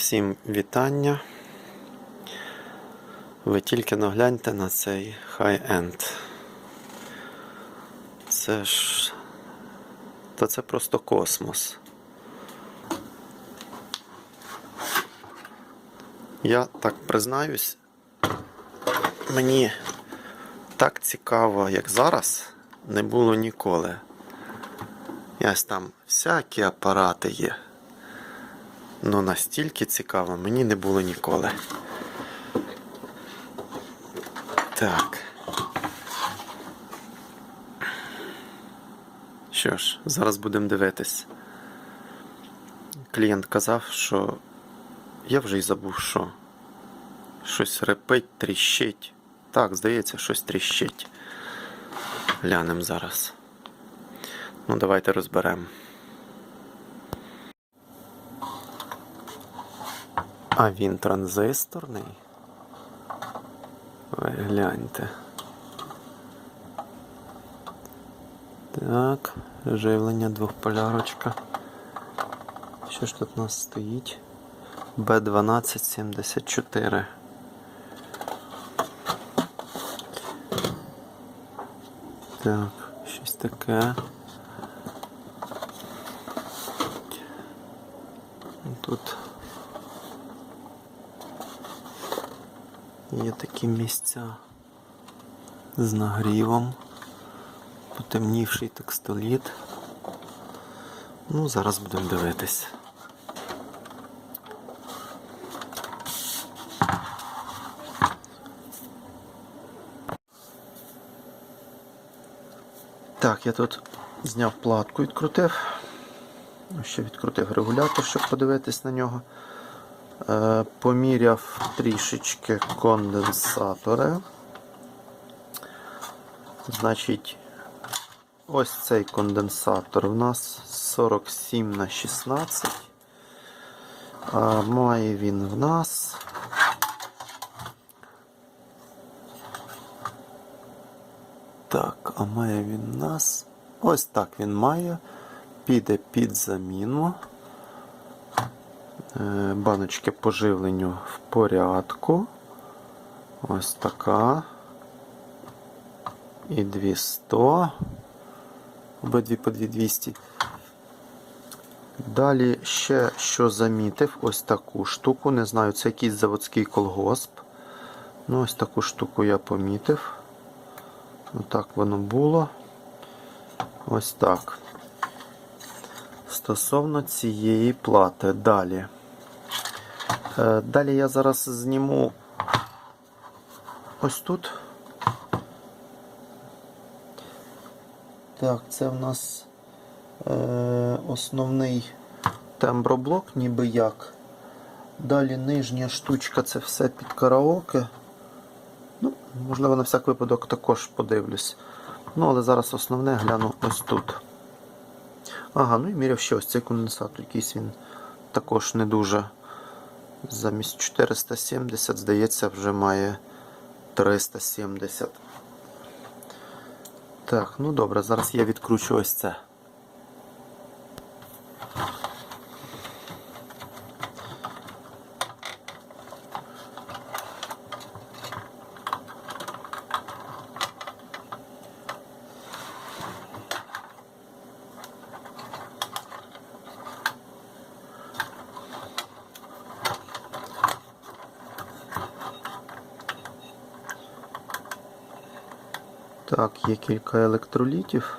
Всім вітання. Ви тільки нагляньте на цей хай-енд. Це ж. Та це просто космос. Я так признаюсь, мені так цікаво, як зараз, не було ніколи. Ось там всякі апарати є. Ну настільки цікаво мені не було ніколи. Так. Що ж, зараз будемо дивитись. Клієнт казав, що я вже й забув, що. Щось репить, тріщить. Так, здається, щось тріщить. Глянемо зараз. Ну, давайте розберемо. А він транзисторний? Ви гляньте. Так, живлення двохполярочка. Що ж тут у нас стоїть? Б1274. Так, щось таке. Тут є такі місця з нагрівом, потемнівший текстоліт. Ну, зараз будемо дивитись. Так, я тут зняв платку, відкрутив. Ще відкрутив регулятор, щоб подивитись на нього. Е, поміряв трішечки конденсатори. Значить, ось цей конденсатор у нас 47 на 16. А має він в нас. Так, а має він нас. Ось так він має. Піде під заміну. Е, Баночки по живленню в порядку. Ось така. І 200. Обидві по 2200. Далі ще що замітив, ось таку штуку. Не знаю, це якийсь заводський колгосп. Ну, ось таку штуку я помітив. Отак воно було. Ось так. Стосовно цієї плати. Далі. Е, Далі я зараз зніму ось тут. Так, це в нас е, основний темброблок, ніби як. Далі нижня штучка це все під караоке. Ну, можливо, на всяк випадок також подивлюсь. Ну, але зараз основне гляну ось тут. Ага, ну і міряв ще ось цей конденсатор, якийсь він також не дуже. Замість 470, здається, вже має 370. Так, ну добре, зараз я відкручу ось це. Так, є кілька електролітів.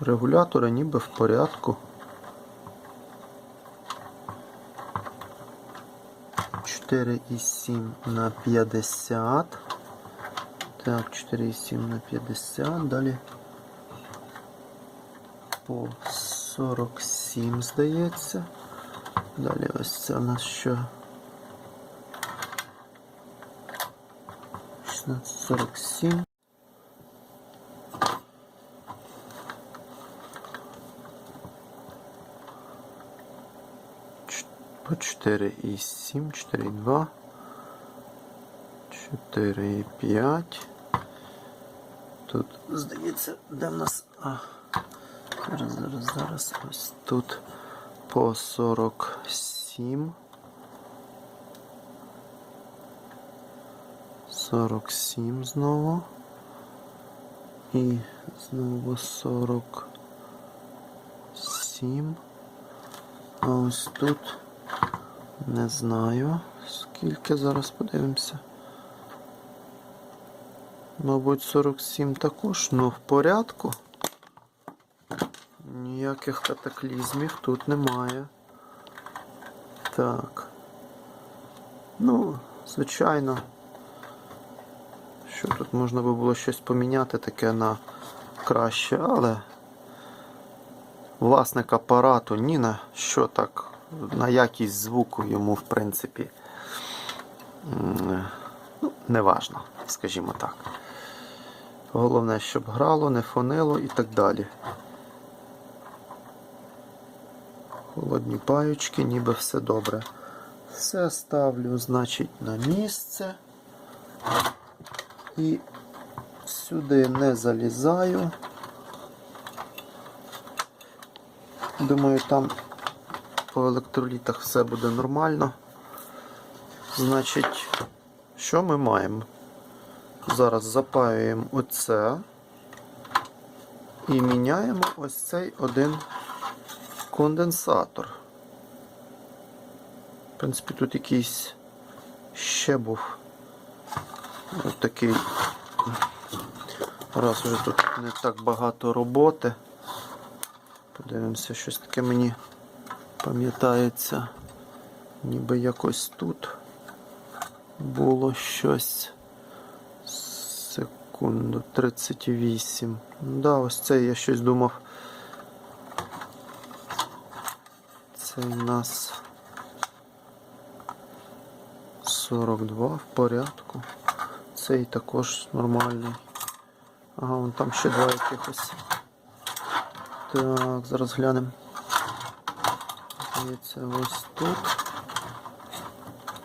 Регулятори ніби в порядку. Чотири і сім на 50. Так, 4,7 на 50. Далі по 47, здається. Далі ось це у нас що? 1647. Ч- По 4,7, 4,2, 4,5. Тут, здається, де в нас. А, зараз, зараз, зараз. Ось тут по 47. 47 знову. І знову 47. А ось тут не знаю скільки. Зараз подивимося. Мабуть, 47 також, ну в порядку. Ніяких катаклізмів тут немає. Так. Ну, звичайно. Що тут можна би було щось поміняти таке на краще, але власник апарату ні на що так, на якість звуку йому, в принципі, ну, не важно, скажімо так. Головне, щоб грало, не фонило і так далі. Холодні паючки, ніби все добре. Все ставлю, значить, на місце. І сюди не залізаю. Думаю, там по електролітах все буде нормально. Значить, що ми маємо? Зараз запаюємо оце і міняємо ось цей один конденсатор. В принципі, тут якийсь ще був ось такий. Раз уже тут не так багато роботи. Подивимося, щось таке мені пам'ятається. Ніби якось тут було щось. Секунду, 38. Да, ось це я щось думав. Це у нас 42 в порядку. Цей також нормальний. Ага, вон там ще два якихось. Так, зараз глянемо. Здається, ось тут.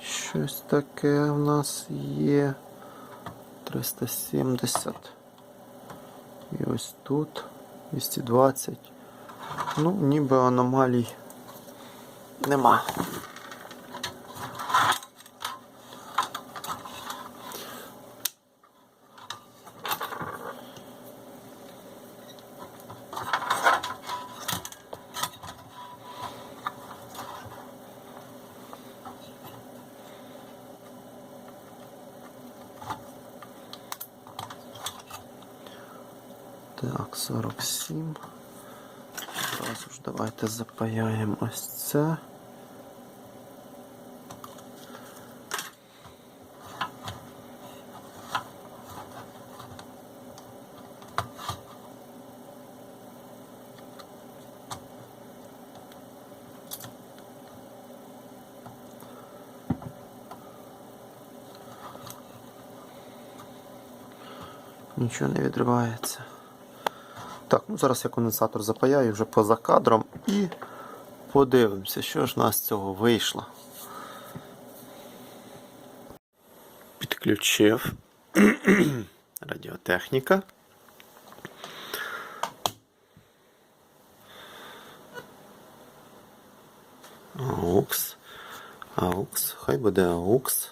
Щось таке в нас є. 370. І ось тут 220. Ну, ніби аномалій нема. Так, 47. Зразу ж давайте запаяємо ось це. Нічого не відривається. Так, ну зараз я конденсатор запаяю вже поза кадром і подивимося, що ж у нас з цього вийшло. Підключив радіотехніка. AUX. AUX. Хай буде AUX.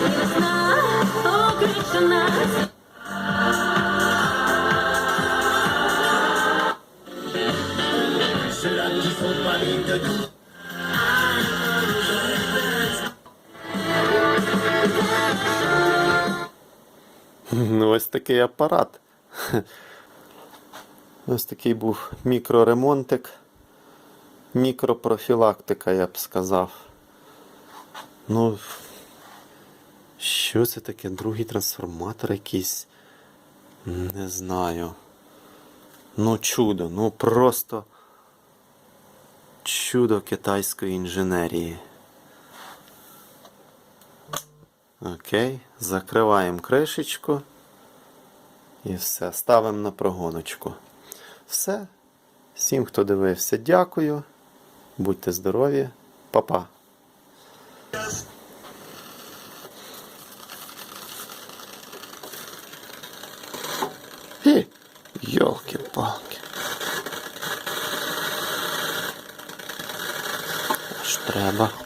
Весна окричена. Ну, ось такий апарат. Ось такий був мікроремонтик. Мікропрофілактика, я б сказав. Ну, що це таке? Другий трансформатор якийсь. Не знаю. Ну, чудо, ну просто чудо китайської інженерії. Окей, закриваємо кришечку. І все, ставимо на прогоночку. Все. Всім, хто дивився, дякую. Будьте здорові. Па-па. Йолки-палки. Аж треба.